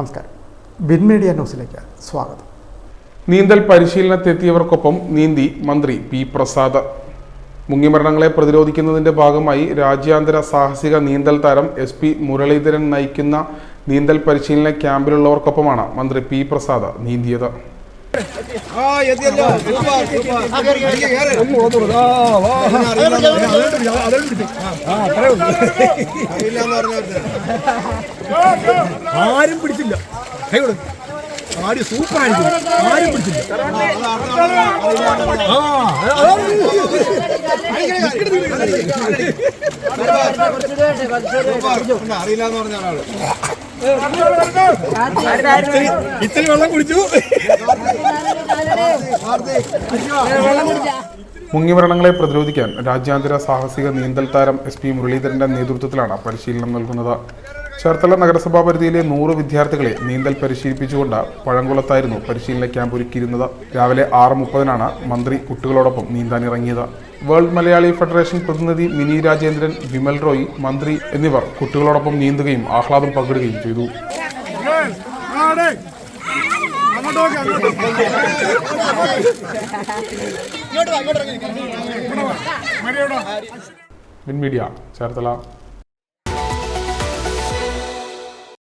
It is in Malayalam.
നമസ്കാരം. ബിൻ മീഡിയ ന്യൂസിലേക്ക് സ്വാഗതം. നീന്തൽ പരിശീലനത്തെത്തിയവർക്കൊപ്പം നീന്തി മന്ത്രി പി പ്രസാദ്. മുങ്ങിമരണങ്ങളെ പ്രതിരോധിക്കുന്നതിന്റെ ഭാഗമായി രാജ്യാന്തര സാഹസിക നീന്തൽ താരം എസ് പി മുരളീധരൻ നയിക്കുന്ന നീന്തൽ പരിശീലന ക്യാമ്പിലുള്ളവർക്കൊപ്പമാണ് മന്ത്രി പി പ്രസാദ് നീന്തിയത്. ആരും പിടിച്ചില്ല. കൈ കൊടു ആടി ആരും പിടിച്ചില്ല. ആൾ ഇത്തിരി വെള്ളം കുടിച്ചു. മുങ്ങിമരണങ്ങളെ പ്രതിരോധിക്കാൻ രാജ്യാന്തര സാഹസിക നീന്തൽ താരം എസ് പി മുരളീധരന്റെ നേതൃത്വത്തിലാണ് പരിശീലനം നൽകുന്നത്. ചേർത്തല നഗരസഭാ പരിധിയിലെ നൂറ് വിദ്യാർത്ഥികളെ നീന്തൽ പരിശീലിപ്പിച്ചുകൊണ്ട് പഴങ്കുളത്തായിരുന്നു പരിശീലന ക്യാമ്പ് ഒരുക്കിയിരുന്നത്. രാവിലെ ആറ് മുപ്പതിനാണ് മന്ത്രി കുട്ടികളോടൊപ്പം നീന്താനിറങ്ങിയത്. വേൾഡ് മലയാളി ഫെഡറേഷൻ പ്രതിനിധി മിനി രാജേന്ദ്രൻ വിമൽ റോയ് മന്ത്രി എന്നിവർ കുട്ടികളോടൊപ്പം നീന്തുകയും ആഹ്ലാദം പങ്കിടുകയും ചെയ്തു. മീഡിയ ചേർത്തല.